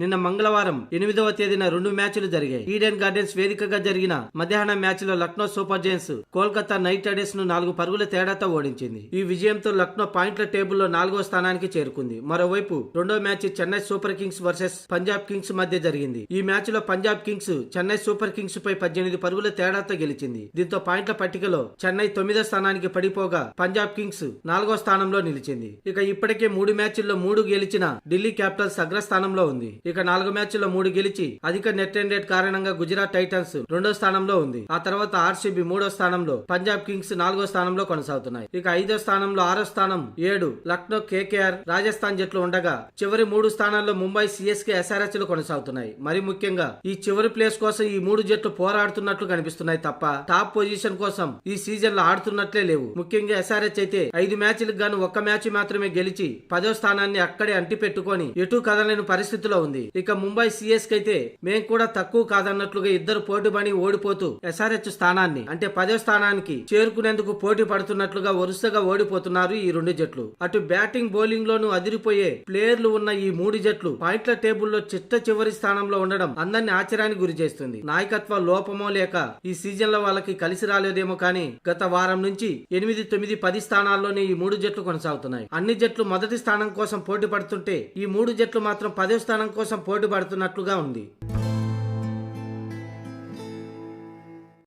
నిన్న మంగళవారం ఎనిమిదవ తేదీన రెండు మ్యాచ్లు జరిగాయి. ఈడెన్ గార్డెన్స్ వేదికగా జరిగిన మధ్యాహ్నం మ్యాచ్లో Lucknow Super Giants Kolkata Knight రైడర్స్ను నాలుగు పరుగుల తేడాతో ఓడించింది. ఈ విజయంతో లక్నో పాయింట్ల టేబుల్లో నాలుగో స్థానానికి చేరుకుంది. మరోవైపు రెండో match Chennai Super Kings versus Punjab Kings మధ్య జరిగింది. ఈ మ్యాచ్లో Punjab Kings Chennai Super Kings పై పద్దెనిమిది పరుగుల తేడాతో గెలిచింది. దీంతో పాయింట్ల పట్టికలో చెన్నై తొమ్మిదో స్థానానికి పడిపోగా పంజాబ్ కింగ్స్ నాలుగో స్థానంలో నిలిచింది. ఇక ఇప్పటికే మూడు మ్యాచ్ల్లో మూడు గెలిచిన ఢిల్లీ క్యాపిటల్స్ అగ్రస్థానంలో ఉంది. ఇక నాలుగు మ్యాచ్ల్లో మూడు గెలిచి అధిక నెట్ రన్ రేట్ కారణంగా గుజరాత్ టైటన్స్ రెండో స్థానంలో ఉంది. ఆ తర్వాత ఆర్సీబీ మూడో స్థానంలో పంజాబ్ కింగ్స్ నాలుగో స్థానంలో కొనసాగుతున్నాయి. ఇక ఐదో స్థానంలో ఆరో స్థానం ఏడు లక్నో కేకేఆర్ రాజస్థాన్ జట్లు ఉండగా చివరి మూడు స్థానాల్లో ముంబై సిఎస్కే ఎస్ఆర్ఎస్లు కొనసాగుతున్నాయి. మరి ముఖ్యంగా ఈ చివరి ప్లేస్ కోసం ఈ మూడు జట్లు పోరాడుతున్నట్లు కనిపిస్తున్నాయి తప్ప టాప్ పొజిషన్ కోసం ఈ సీజన్లో ఆడుతున్నట్లే లేవు. ముఖ్యంగా ఎస్ఆర్హెచ్ అయితే ఐదు మ్యాచ్లకు గాను ఒక్క మ్యాచ్ మాత్రమే గెలిచి పదో స్థానాన్ని అక్కడే అంటిపెట్టుకొని ఎటు కదలేని పరిస్థితిలో ఉంది. ఇక ముంబై సిఎస్ అయితే మేం కూడా తక్కువ కాదన్నట్లుగా ఇద్దరు పోటీపడి ఓడిపోతూ ఎస్ఆర్హెచ్ స్థానాన్ని అంటే పదో స్థానానికి చేరుకునేందుకు పోటీ పడుతున్నట్లుగా వరుసగా ఓడిపోతున్నారు ఈ రెండు జట్లు. అటు బ్యాటింగ్ బౌలింగ్ లోనూ అదిరిపోయే ప్లేయర్లు ఉన్న ఈ మూడు జట్లు పాయింట్ల టేబుల్లో చిట్ట చివరి స్థానంలో ఉండడం అందరినీ ఆశ్చర్యానికి గురి చేస్తుంది. నాయకత్వ లోపమో లేక ఈ సీజన్లో వాళ్ళకి కలిసి రాలేదేమో కానీ గత వారం నుంచి ఎనిమిది తొమ్మిది పది స్థానాల్లోనే ఈ మూడు జట్లు కొనసాగుతున్నాయి. అన్ని జట్లు మొదటి స్థానం కోసం పోటీ పడుతుంటే ఈ మూడు జట్లు మాత్రం పదో స్థానం కోసం పోటీ పడుతున్నట్లుగా ఉంది.